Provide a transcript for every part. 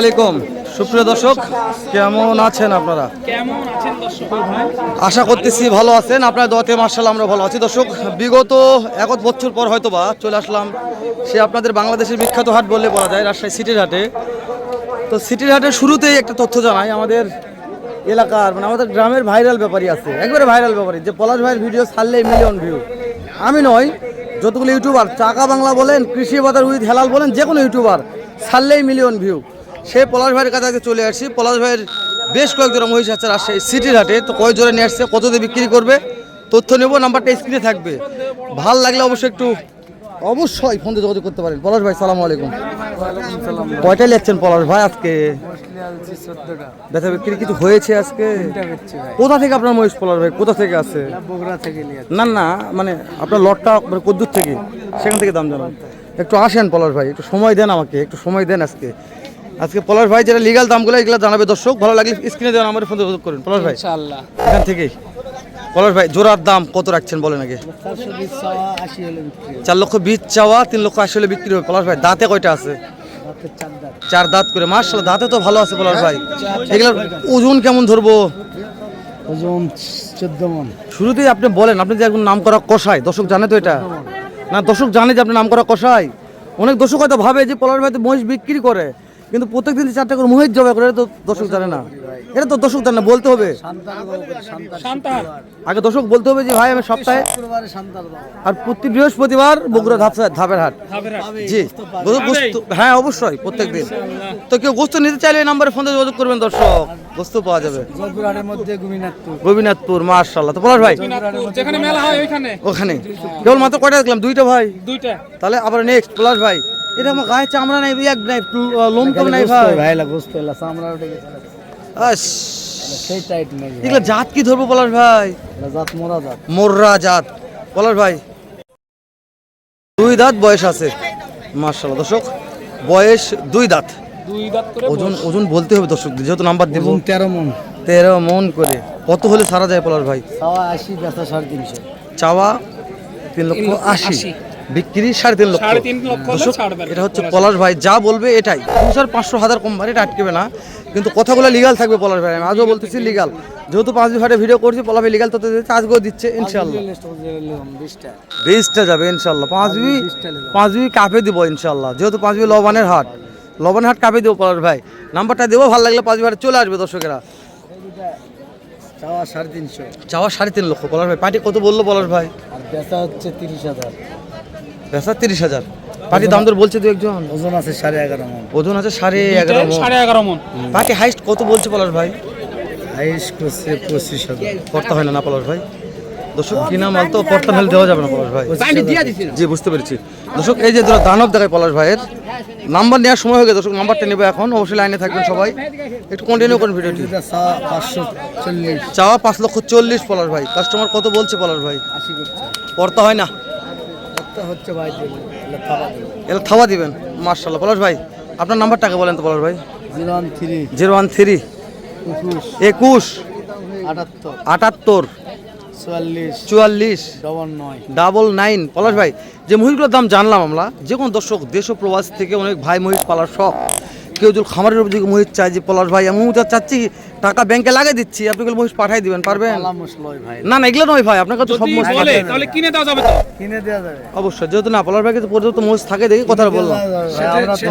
আলাইকুম। সুপ্রিয় দর্শক কেমন আছেন আপনারা? আশা করতেছি ভালো আছেন। আপনার দোয়াতে মার্শাল আমরা ভালো আছি। দর্শক বিগত এক বছর পর হয়তো বা চলে আসলাম সে আপনাদের বাংলাদেশের বিখ্যাত হাট বললে বলা যায় রাজশাহী সিটির হাটে। তো সিটির হাটের শুরুতেই একটা তথ্য জানাই আমাদের এলাকার মানে আমাদের গ্রামের ভাইরাল ব্যাপারই আছে। একবারে ভাইরাল ব্যাপারই যে পলাশ ভাইয়ের ভিডিও ছাড়লেই মিলিয়ন ভিউ আমি নয় যতগুলো ইউটিউবার চাকা বাংলা বলেন কৃষি বাজার উইথ হেলাল বলেন যে কোনো ইউটিউবার ছাড়লেই মিলিয়ন ভিউ সে পলাশ ভাইয়ের কাছে চলে আসছি। পলাশ ভাইয়ের বেশ কয়েক জোড়া মহিষ আছে রাজশাহী সিটির হাটে। তো কয় জোড়া নিয়ে আসছে, কত দিয়ে বিক্রি করবে, তথ্য নেব, নাম্বারটা স্ক্রিনে থাকবে। ভালো লাগলে অবশ্যই একটু অবশ্যই ফোন যোগাযোগ করতে পারেন। পলাশ ভাই, সালাম আলাইকুম। কয়টা লিখছেন পলাশ ভাই আজকে? ব্যথা বিক্রি কিছু হয়েছে আজকে? কোথা থেকে আপনার মহিষ পলাশ ভাই? কোথা থেকে আছে? না না মানে আপনার লটটা মানে কদ্দূর থেকে। সেখান থেকে দাম জানান। একটু আসেন পলাশ ভাই, একটু সময় দেন আমাকে, একটু সময় দেন আজকে। আজকে পলাশ ভাই যেটা লিগাল দামগুলো এগুলো জানাবে দর্শক ভালো লাগলে স্ক্রিনে দেন আমার ফোন যোগাযোগ করুন। পলাশ ভাই ইনশাআল্লাহ। এখান থেকেই। পলাশ ভাই জোড়ার দাম কত রাখছেন বলেন আগে? চার লক্ষ বিশ চাওয়া তিন লক্ষ আশি হলে বিক্রি হবে। পলাশ ভাই দাঁতে কয়টা আছে? চার দাঁত চার দাঁত করে। মার্শাল দাঁতে তো ভালো আছে পলাশ ভাই। এগুলোর ওজন কেমন ধরবো? ওজন চোদ্দ মন। শুরুতেই আপনি বলেন আপনি যে একজন নাম করা কষাই দর্শক জানে তো এটা। না দর্শক জানে যে আপনি নাম করা কষাই অনেক দর্শক হয়তো ভাবে যে পলাশ ভাই তো মহিষ বিক্রি করে। কিন্তু প্রত্যেক দিন চারটা করে মহিষ জবাই করে এটা তো দর্শক জানে না। এটা তো দর্শক জানে না বলতে হবে। আগে দর্শক বলতে হবে যে ভাই আমি সপ্তাহে আর প্রতি বৃহস্পতিবার বগুড়া ধাপ ধাপের হাট। জি হ্যাঁ অবশ্যই প্রত্যেকদিন তো কেউ গোস্ত নিতে চাইলে এই নাম্বারে ফোনে যোগাযোগ করবেন দর্শক। গোস্ত পাওয়া যাবে। গোবিনাথপুর মার্শাল্লাহ তো পলাশ ভাই মেলা ওখানে। কেবল মাত্র কয়টা দেখলাম? দুইটা ভাই। দুইটা। তাহলে আবার নেক্সট পলাশ ভাই। এটা আমার গায়ে চামড়া নাই এক নাই লোম কম নাই ভাই। ভাইলা গোস্ত এলা চামড়া উঠে গেছে। আস, সেই টাইট নেই এগুলো জাত কি ধরবো পলাশ ভাই? জাত মোরা জাত। মোররা জাত। পলাশ ভাই দুই দাঁত বয়স আছে। মার্শাল্লাহ দর্শক বয়স দুই দাঁত। দুই দাঁত করে ওজন ওজন বলতে হবে দর্শক যেহেতু নাম্বার দিব। তেরো মন। তেরো মন করে। কত হলে সারা যায় পলাশ ভাই? চাওয়া আশি বেচা সাড়ে তিনশো। চাওয়া তিন লক্ষ আশি। বিক্রি সাড়ে তিন লক্ষ। এটা হচ্ছে পলাশ ভাই যা বলবে এটাই। দু পাঁচশো হাজার কম ভাই এটা আটকেবে না। কিন্তু কথাগুলো লিগাল থাকবে পলাশ ভাই আমি আজও বলতেছি লিগাল যেহেতু পাঁচ ভাটে ভিডিও করছি পলাশ ভাই লিগাল তত দিচ্ছে আজকেও দিচ্ছে ইনশাল্লাহ বিশটা যাবে ইনশাল্লাহ পাঁচ বি পাঁচ বি কাপে দিব ইনশাল্লাহ যেহেতু পাঁচ বি লবানের হাট লবানের হাট কাপে দেবো পলাশ ভাই। নাম্বারটা দেবো ভালো লাগলে পাঁচ বি হাটে চলে আসবে দর্শকেরা। চাওয়া সাড়ে তিনশো। চাওয়া সাড়ে তিন লক্ষ পলাশ ভাই। পার্টি কত বলল পলাশ ভাই? বেচা হচ্ছে তিরিশ হাজার। পেশা তিরিশ হাজার। পার্টি দাম দর বলছে দু একজন ওজন আছে সাড়ে এগারো মন। ওজন আছে সাড়ে এগারো দুইটায় সাড়ে এগারো মন। পার্টি হাইস্ট কত বলছে পলাশ ভাই? হাইস করছে পঁচিশ হাজার। পড়তা হয় না না পলাশ ভাই? দর্শক কিনা মাল তো পড়তা হলে দেওয়া যাবে না পলাশ ভাই? জি বুঝতে পেরেছি। দর্শক এই যে ধরো দানব দেখায় পলাশ ভাইয়ের নাম্বার নেওয়ার সময় হয়ে গেছে। দর্শক নাম্বারটা নেবে এখন। অবশ্যই লাইনে থাকবেন সবাই। একটু কন্টিনিউ করুন ভিডিওটি চাওয়া পাঁচশো চল্লিশ। চাওয়া পাঁচ লক্ষ চল্লিশ পলাশ ভাই। কাস্টমার কত বলছে পলাশ ভাই? পড়তা হয় না। হচ্ছে ভাই এটা থাবা থাওয়া দিবেন? মার্শাল্লাহ পলাশ ভাই আপনার নাম্বারটাকে বলেন তো পলাশ ভাই। Zero one three. Zero one three একুশ। আটাত্তর। চুয়াল্লিশ। Double nine. পলাশ ভাই যে মহিষগুলোর দাম জানলাম আমরা যে কোনো দর্শক দেশ প্রবাস থেকে অনেক ভাই মহিষ পালার শখ। কেউ যদি খামারের দিকে মহিষ চায় যে পলাশ ভাই আমি মহিষ চাচ্ছি টাকা ব্যাংকে লাগিয়ে দিচ্ছি আপনি গুলো মহিষ পাঠাই দিবেন? পারবেন? না না এগুলো নয় ভাই আপনার কাছে সব মহিষ। তাহলে কিনে দেওয়া যাবে কিনে দেওয়া যাবে। অবশ্যই যেহেতু না পলাশ ভাই কাছে পর্যন্ত মহিষ থাকে দেখি কথা বললাম। তো।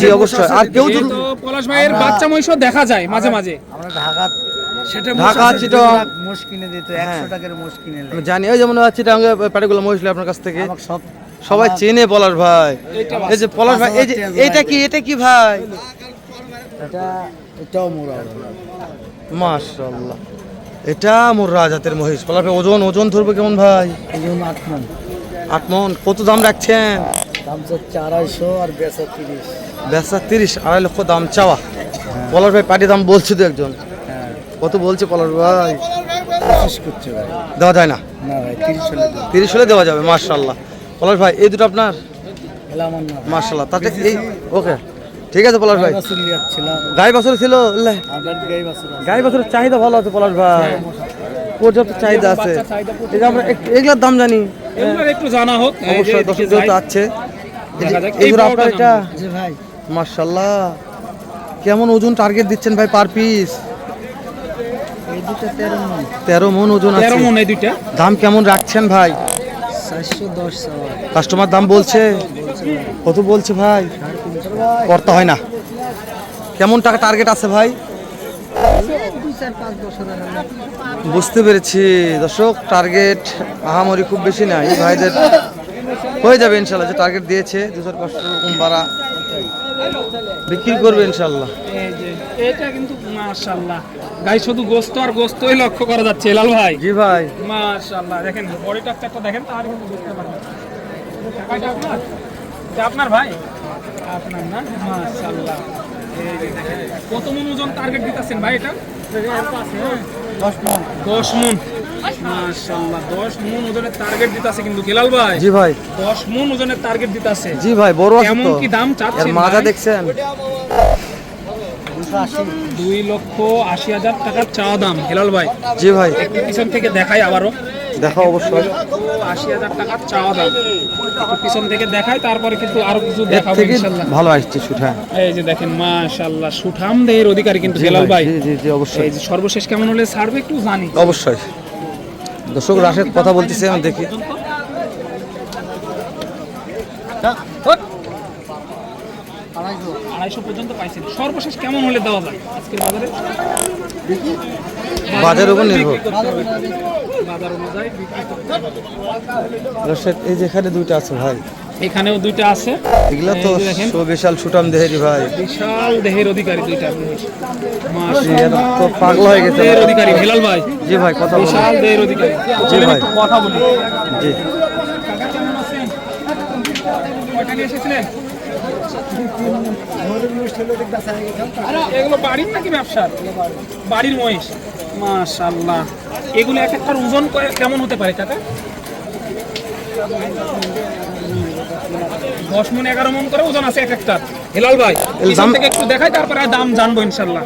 জি অবশ্যই আর কেউ যদি পলাশ ভাইয়ের বাচ্চা মহিষও দেখা যায় মাঝে মাঝে। আমরা ঢাকা সেটা ঢাকা চিটং মোষ কিনে দিত একশো টাকার মোষ কিনে জানি ওই যেমন আছে টাঙ্গে প্যাটেগুলো মহিষ আপনার কাছ থেকে। সব সবাই চেনে পলাশ ভাই। এই যে পলাশ ভাই এই যে এইটা কি এটা কি ভাই? এটা এটাও মোরা মাশাল্লাহ এটা মোর মহিষ। পলাশ ভাই ওজন ওজন ধরবে কেমন ভাই? ওজন আট মন। আট মন কত দাম রাখছেন? দাম আড়াইশো আর বেচা তিরিশ। বেচা তিরিশ আড়াই লক্ষ দাম চাওয়া। পলাশ ভাই পাটি দাম বলছে তো একজন। হ্যাঁ। কত বলছে পলাশ ভাই? দেওয়া যায় না। তিরিশ হলে তিরিশ হলে দেওয়া যাবে মার্শাল্লাহ পলাশ ভাই এই দুটো আপনার? মার্শাল্লাহ তাতে এই ওকে ঠিক আছে পলাশ ভাই। গাই বছর ছিল? গাই বাছুর বছরের চাহিদা ভালো আছে পলাশ ভাই। পর্যাপ্ত চাহিদা আছে। এই আমরা এগুলোর দাম জানি। একটু জানা হোক। অবশ্যই দর্শক যেহেতু আছে। আপনার এটা মার্শাল্লাহ কেমন ওজন টার্গেট দিচ্ছেন ভাই পার পিস তেরো মন। ওজন আছে। মন দাম কেমন রাখছেন ভাই? কাস্টমার দাম বলছে, কত বলছে ভাই? করতে হয় না। কেমন টাকা টার্গেট আছে ভাই? বুঝতে পেরেছি। দর্শক টার্গেট আহামরি খুব বেশি নাই ভাইদের হয়ে যাবে ইনশাল্লাহ, যে টার্গেট দিয়েছে দু চার পাঁচশো এরকম বাড়া বিক্রি করবে ইনশাল্লাহ। এটা কিন্তু মাশাআল্লাহ। গাই শুধু গোস্ত আর গোস্তই লক্ষ্য করা যাচ্ছে লাল ভাই। জি ভাই। মাশাআল্লাহ দেখেন বডি স্ট্রাকচারটা দেখেন তাহলে কিন্তু পারবেন টাকাটা আপনার? এটা আপনার ভাই? আপনার না? মাশাআল্লাহ। কত মন ওজন টার্গেট দিতেছেন ভাই এটা? দশ মন। দশ মন। মাশাআল্লাহ দশ মন ওজনের টার্গেট দিতেছে কিন্তু গেলাল ভাই? জি ভাই। দশ মন ওজনের টার্গেট দিতেছে। জি ভাই বড় আছে কেমন কি দাম চাচ্ছেন মাজা? দেখছেন? দুই লক্ষ আশি হাজার টাকার চা দাম। হেলাল ভাই জি ভাই। একটু পিছন থেকে দেখাই আবারও। দেখা অবশ্যই। আশি হাজার টাকার চাওয়া দাম। একটু পিছন থেকে দেখাই তারপরে কিন্তু আরও কিছু দেখাবো ভালো আসছে শুঠা এই যে দেখেন মাশাল্লাহ সুঠাম দেহের অধিকারী কিন্তু হেলাল ভাই জি জি জি অবশ্যই। এই যে সর্বশেষ কেমন হলে ছাড়বে একটু জানি। অবশ্যই। দর্শক রাশেদ কথা বলতেছে আমি দেখি। আড়াইশো আড়াইশো পর্যন্ত পাইছেন সর্বশেষ কেমন হলে দেওয়া যায় আজকের বাজারে? বাজারের উপর নির্ভর। বাজার অনুযায়ী বিক্রি করতে এই যেখানে দুইটা আছে ভাই। এখানেও দুইটা আছে। এগুলা তো বিশাল সুটাম দেহেরি ভাই। বিশাল দেহের অধিকারী দুইটা। মাশাআল্লাহ। তো পাগল হয়ে গেছে দেহের অধিকারী হেলাল ভাই। জি ভাই কথা বিশাল দেহের অধিকারী। চলেন ভাই। কথা বলি। জি। এসেছিলেন এগুলো বাড়ির নাকি ব্যবসার? বাড়ির মহিষ। মাশাল্লাহ এগুলো এক একটার ওজন কেমন হতে পারে কাকা দশ মন এগারো মন করে ওজন আছে এক একটার। হেলাল ভাই দাম- থেকে একটু দেখাই তারপরে দাম জানব ইনশাল্লাহ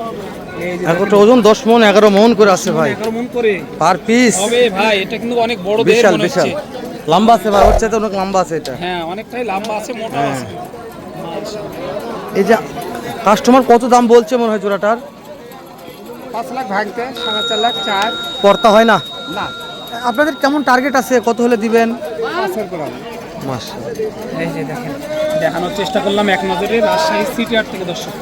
একটা ওজন দশ মন এগারো মন করে আছে ভাই। এগারো মন করে। Per piece. হবে ভাই এটা কিন্তু অনেক বড় বিশাল বিশাল। লম্বা আছে ভাই ওর চাইতে অনেক লম্বা আছে এটা। হ্যাঁ অনেকটাই লম্বা আছে মোটা হ্যাঁ। আছে। এই যে কাস্টমার কত দাম বলছে মনে হয় জোড়াটার? পাঁচ লাখ ভাঙতে সাড়ে চার লাখ চার। পড়তা হয় না? না। আপনাদের কেমন টার্গেট আছে? কত হলে দিবেন? মাস এই যে দেখেন দেখানোর চেষ্টা করলাম এক নজরে রাজশাহী সিটি আর্ট থেকে দর্শক।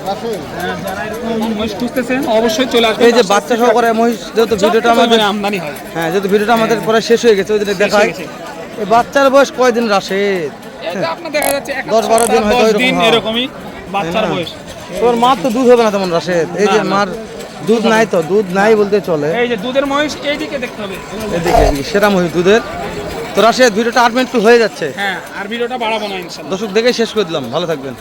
হ্যাঁ, যারা এরকম মহিষ খুঁজতেছেন অবশ্যই চলে আসবেন এই যে বাচ্চা সহকারে মহিষ যেহেতু ভিডিওটা আমাদের আমদানি হয়। হ্যাঁ যেহেতু ভিডিওটা আমাদের পরে শেষ হয়ে গেছে ওই দিনে দেখায়। গেছে। এই বাচ্চার বয়স কয়দিন রাশে এটা আপনার দেখা যাচ্ছে এক দশ বারো দিন হয়তো হয়। এরকমই বাচ্চার বয়স। তোর মার তো দুধ হবে না তেমন রাশেদ। এই যে। মার দুধ নাই তো দুধ নাই বলতে চলে। এই যে দুধের মহিষ এইদিকে দেখতে হবে। এদিকে সেরা মহিষ দুধের। তো রাশেদ ভিডিওটা আট মিনিট হয়ে যাচ্ছে। হ্যাঁ আর ভিডিওটা বাড়াবো না ইনশাল্লাহ। দর্শক দেখে শেষ করে দিলাম ভালো থাকবেন।